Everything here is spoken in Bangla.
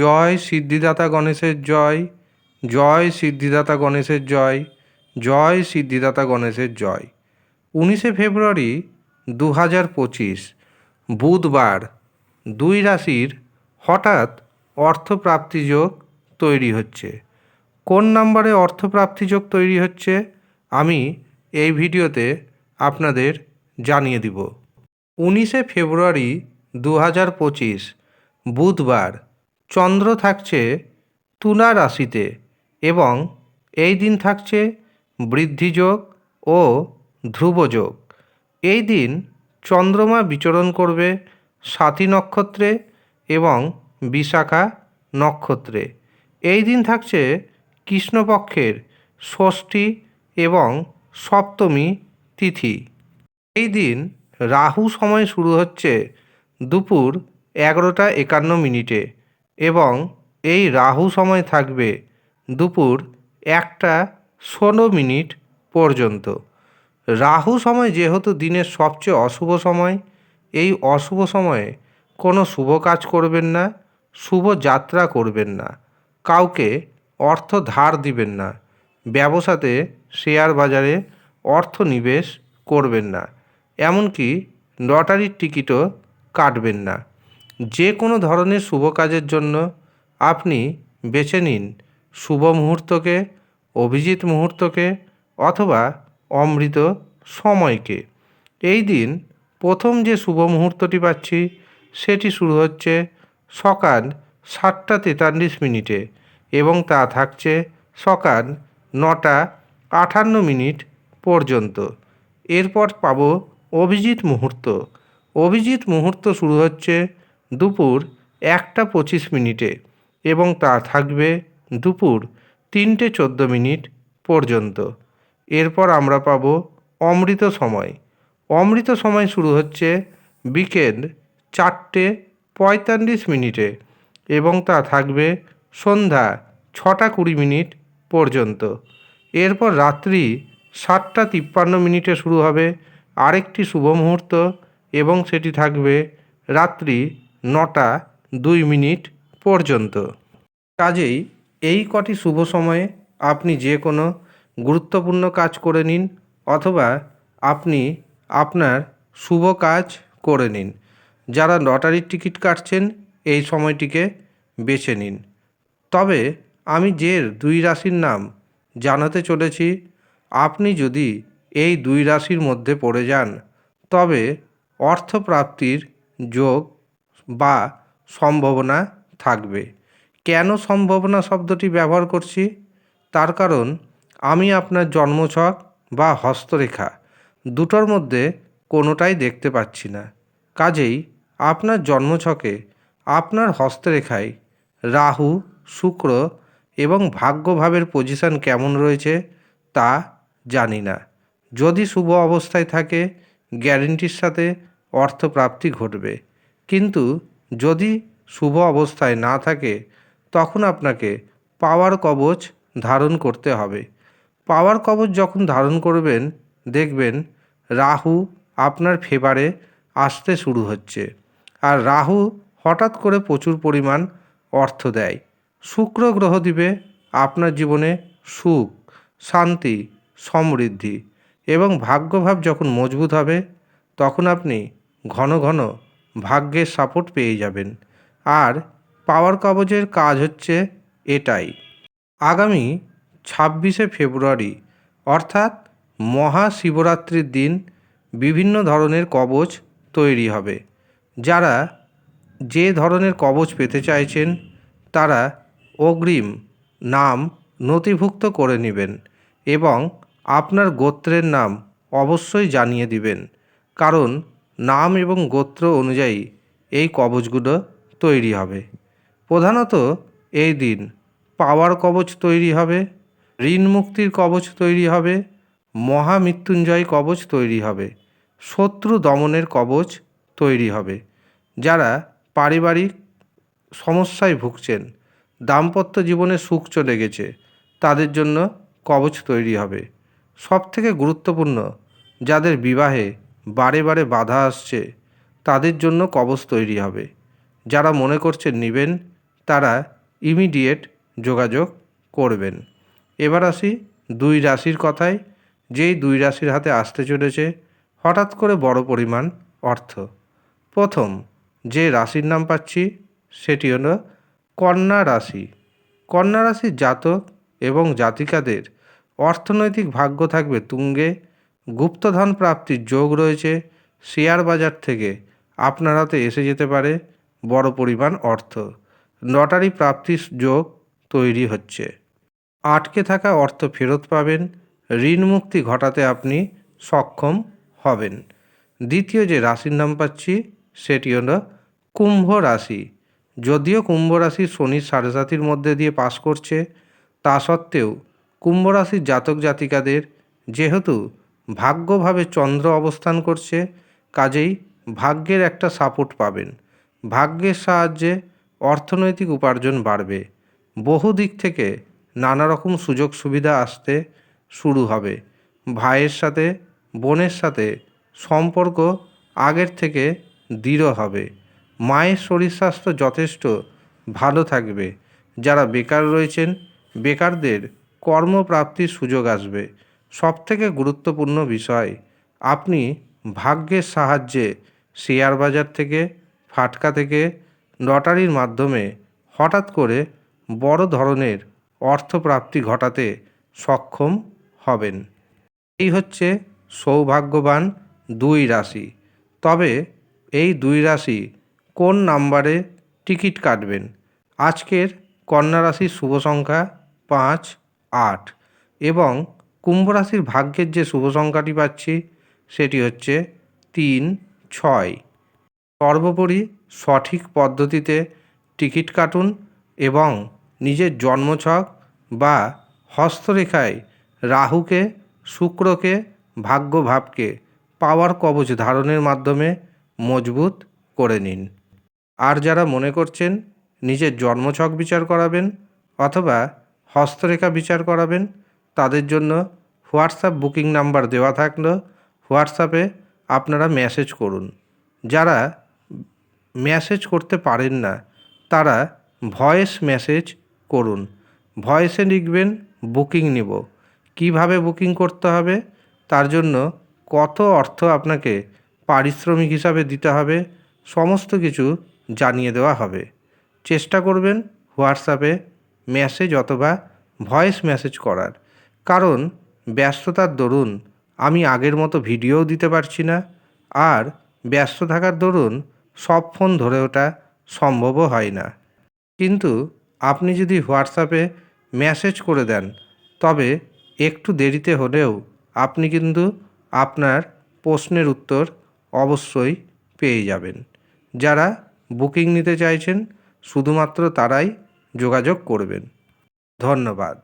জয় সিদ্ধিদাতা গণেশের জয় জয় সিদ্ধিদাতা গণেশের জয় জয় সিদ্ধিদাতা গণেশের জয়। উনিশে ফেব্রুয়ারি দু হাজার পঁচিশ, বুধবার দুই রাশির হঠাৎ অর্থপ্রাপ্তি যোগ তৈরি হচ্ছে। কোন নাম্বারে অর্থপ্রাপ্তি যোগ তৈরি হচ্ছে আমি এই ভিডিওতে আপনাদের জানিয়ে দিব। উনিশে ফেব্রুয়ারি দু হাজার পঁচিশ, বুধবার চন্দ্র থাকছে তুলা রাশিতে এবং এই দিন থাকছে বৃদ্ধিযোগ ও ধ্রুবযোগ। এই দিন চন্দ্রমা বিচরণ করবে সাথী নক্ষত্রে এবং বিশাখা নক্ষত্রে। এই দিন থাকছে কৃষ্ণপক্ষের ষষ্ঠী এবং সপ্তমী তিথি। এই দিন রাহু সময় শুরু হচ্ছে দুপুর এগারোটা একান্ন মিনিটে। এবং এই রাহু সময় থাকবে দুপুর একটা ষোলো মিনিট পর্যন্ত। রাহু সময় যেহেতু দিনের সবচেয়ে অশুভ সময়, এই অশুভ সময়ে কোনো শুভ কাজ করবেন না, শুভ যাত্রা করবেন না, কাউকে অর্থ ধার দিবেন না, ব্যবসাতে শেয়ার বাজারে অর্থ নিবেশ করবেন না, এমনকি লটারির টিকিটও কাটবেন না। যে কোনো ধরনের শুভ কাজের জন্য আপনি বেছে নিন শুভ মুহূর্তকে, অভিজিৎ মুহূর্তকে অথবা অমৃত সময়কে। এই দিন প্রথম যে শুভ মুহূর্তটি পাচ্ছি সেটি শুরু হচ্ছে সকাল সাতটা তেতাল্লিশ মিনিটে এবং তা থাকছে সকাল নটা আটান্ন মিনিট পর্যন্ত। এরপর পাব অভিজিৎ মুহূর্ত। অভিজিৎ মুহূর্ত শুরু হচ্ছে দুপুর একটা পঁচিশ মিনিটে এবং তা থাকবে দুপুর তিনটে চোদ্দ মিনিট পর্যন্ত। এরপর আমরা পাব অমৃত সময়। অমৃত সময় শুরু হচ্ছে বিকেল চারটে পঁয়তাল্লিশ মিনিটে এবং তা থাকবে সন্ধ্যা ছটা কুড়ি মিনিট পর্যন্ত। এরপর রাত্রি সাতটা তিপ্পান্ন মিনিটে শুরু হবে আরেকটি শুভ মুহূর্ত এবং সেটি থাকবে রাত্রি নটা দুই মিনিট পর্যন্ত। কাজেই এই কটি শুভ সময়ে আপনি যে কোনো গুরুত্বপূর্ণ কাজ করে নিন অথবা আপনি আপনার শুভ কাজ করে নিন। যারা লটারির টিকিট কাটছেন, এই সময়টিকে বেছে নিন। তবে আমি যে দুই রাশির নাম জানাতে চলেছি, আপনি যদি এই দুই রাশির মধ্যে পড়ে যান, তবে অর্থপ্রাপ্তির যোগ বা সম্ভাবনা থাকবে। কেন সম্ভাবনা শব্দটি ব্যবহার করছি? তার কারণ আমি আপনার জন্মছক বা হস্তরেখা দুটোর মধ্যে কোনোটাই দেখতে পাচ্ছি না। কাজেই আপনার জন্মছকে আপনার হস্তরেখায় রাহু, শুক্র এবং ভাগ্যভাবের পজিশন কেমন রয়েছে তা জানি না। যদি শুভ অবস্থায় থাকে গ্যারেন্টির সাথে অর্থপ্রাপ্তি ঘটবে। কিন্তু যদি শুভ অবস্থায় না থাকে, তখন আপনাকে পাওয়ার কবচ ধারণ করতে হবে। পাওয়ার কবচ যখন ধারণ করবেন, দেখবেন রাহু আপনার ফেভারে আসতে শুরু হচ্ছে। আর রাহু হঠাৎ করে প্রচুর পরিমাণ অর্থ দেয়। শুক্র গ্রহ দিবে আপনার জীবনে সুখ, শান্তি, সমৃদ্ধি এবং ভাগ্যভাব যখন মজবুত হবে, তখন আপনি ঘন ঘন ভাগ্যের সাপোর্ট পেয়ে যাবেন। আর পাওয়ার কবচের কাজ হচ্ছে এটাই। আগামী ছাব্বিশে ফেব্রুয়ারি, অর্থাৎ মহাশিবরাত্রির দিন, বিভিন্ন ধরনের কবচ তৈরি হবে। যারা যে ধরনের কবচ পেতে চাইছেন, তারা অগ্রিম নাম নথিভুক্ত করে নেবেন এবং আপনার গোত্রের নাম অবশ্যই জানিয়ে দিবেন। কারণ নাম এবং গোত্র অনুযায়ী এই কবচগুলো তৈরি হবে। প্রধানত এই দিন পাওয়ার কবচ তৈরি হবে, ঋণ মুক্তির কবচ তৈরি হবে, মহামৃত্যুঞ্জয় কবচ তৈরি হবে, শত্রু দমনের কবচ তৈরি হবে। যারা পারিবারিক সমস্যায় ভুগছেন, দাম্পত্য জীবনে সুখ চলে গেছে, তাদের জন্য কবচ তৈরি হবে। সব থেকে গুরুত্বপূর্ণ, যাদের বিবাহে বারে বারে বাধা আসছে, তাদের জন্য কবচ তৈরি হবে। যারা মনে করছেন নেবেন, তারা ইমিডিয়েট যোগাযোগ করবেন। এবার আসি দুই রাশির কথায়। যেই দুই রাশির হাতে আসতে চলেছে, হঠাৎ করে বড় পরিমাণ অর্থ। প্রথম, যে রাশির নাম পাচ্ছি, সেটি হলো কন্যা রাশি। কন্যা রাশির জাতক এবং জাতিকাদের অর্থনৈতিক ভাগ্য থাকবে তুঙ্গে গুপ্তধন প্রাপ্তির যোগ রয়েছে শেয়ার বাজার থেকে। আপনার হাতে এসে যেতে পারে বড় পরিমাণ অর্থ। লটারি প্রাপ্তির যোগ তৈরি হচ্ছে। আটকে থাকা অর্থ ফেরত পাবেন। ঋণ মুক্তি ঘটাতে আপনি সক্ষম হবেন। দ্বিতীয় যে রাশির নাম পাচ্ছি, সেটি হলো কুম্ভ রাশি। যদিও কুম্ভ রাশি শনির সাড়ে সাতির মধ্যে দিয়ে পাস করছে, তা সত্ত্বেও কুম্ভ রাশির জাতক জাতিকাদের যেহেতু ভাগ্যভাবে চন্দ্র অবস্থান করছে, কাজেই ভাগ্যের একটা সাপোর্ট পাবেন। ভাগ্যের সাহায্যে অর্থনৈতিক উপার্জন বাড়বে। বহু দিক থেকে নানা রকম সুযোগ সুবিধা আসতে শুরু হবে। ভাইয়ের সাথে, বোনের সাথে সম্পর্ক আগের থেকে দৃঢ় হবে। মায়ের শরীর স্বাস্থ্য যথেষ্ট ভালো থাকবে। যারা বেকার রয়েছেন, বেকারদের কর্মপ্রাপ্তির সুযোগ আসবে। সবথেকে গুরুত্বপূর্ণ বিষয়, আপনি ভাগ্যের সাহায্যে শেয়ার বাজার থেকে, ফাটকা থেকে, লটারির মাধ্যমে হঠাৎ করে বড় ধরনের অর্থপ্রাপ্তি ঘটাতে সক্ষম হবেন। এই হচ্ছে সৌভাগ্যবান দুই রাশি। তবে এই দুই রাশি কোন নাম্বারে টিকিট কাটবেন? আজকের কন্যা রাশির শুভ সংখ্যা পাঁচ, আট এবং কুম্ভ রাশির ভাগ্যের যে শুভ সংখ্যাটি পাচ্ছি, সেটি হচ্ছে তিন, ছয়। সর্বোপরি সঠিক পদ্ধতিতে টিকিট কাটুন এবং নিজের জন্মছক বা হস্তরেখায় রাহুকে, শুক্রকে, ভাগ্যভাবকে পাওয়ার কবচ ধারণের মাধ্যমে মজবুত করে নিন। আর যারা মনে করছেন নিজের জন্মছক বিচার করাবেন অথবা হস্তরেখা বিচার করাবেন, তাদের জন্য হোয়াটসঅ্যাপ বুকিং নাম্বার দেওয়া থাকল, হোয়াটসঅ্যাপে আপনারা মেসেজ করুন। যারা মেসেজ করতে পারেন না, তারা ভয়েস মেসেজ করুন। ভয়েসে লিখবেন, বুকিং নিব। কীভাবে বুকিং করতে হবে? তার জন্য কত অর্থ আপনাকে পারিশ্রমিক হিসাবে দিতে হবে? সমস্ত কিছু জানিয়ে দেওয়া হবে। চেষ্টা করবেন হোয়াটসঅ্যাপে মেসেজ অথবা ভয়েস মেসেজ করার। কারণ ব্যস্ততার দরুন আমি আগের মতো ভিডিওও দিতে পারছি না, আর ব্যস্ত থাকার দরুন সব ফোন ধরে ওঠা সম্ভবও হয় না। কিন্তু আপনি যদি হোয়াটসঅ্যাপে মেসেজ করে দেন, তবে একটু দেরিতে হলেও আপনি কিন্তু আপনার প্রশ্নের উত্তর অবশ্যই পেয়ে যাবেন। যারা বুকিং নিতে চাইছেন, শুধুমাত্র তারাই যোগাযোগ করবেন। ধন্যবাদ।